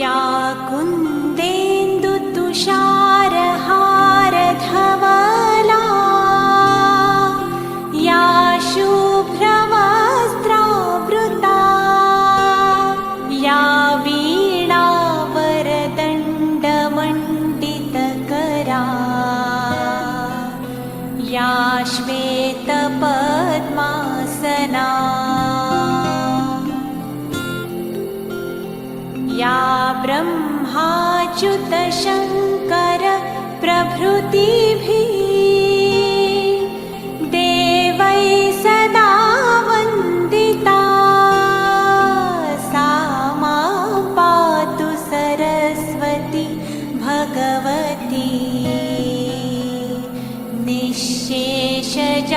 या कुन्देन्दुतुषारहारधवला या शुभ्रवस्त्रावृता। या वीणावरदण्डमण्डितकरा। या श्वेतपद्मासना ब्रह्माच्युतशङ्करप्रभृतिभि देवै सदा वन्दिता। सा मा पातु सरस्वती भगवती। निःशेषाड्या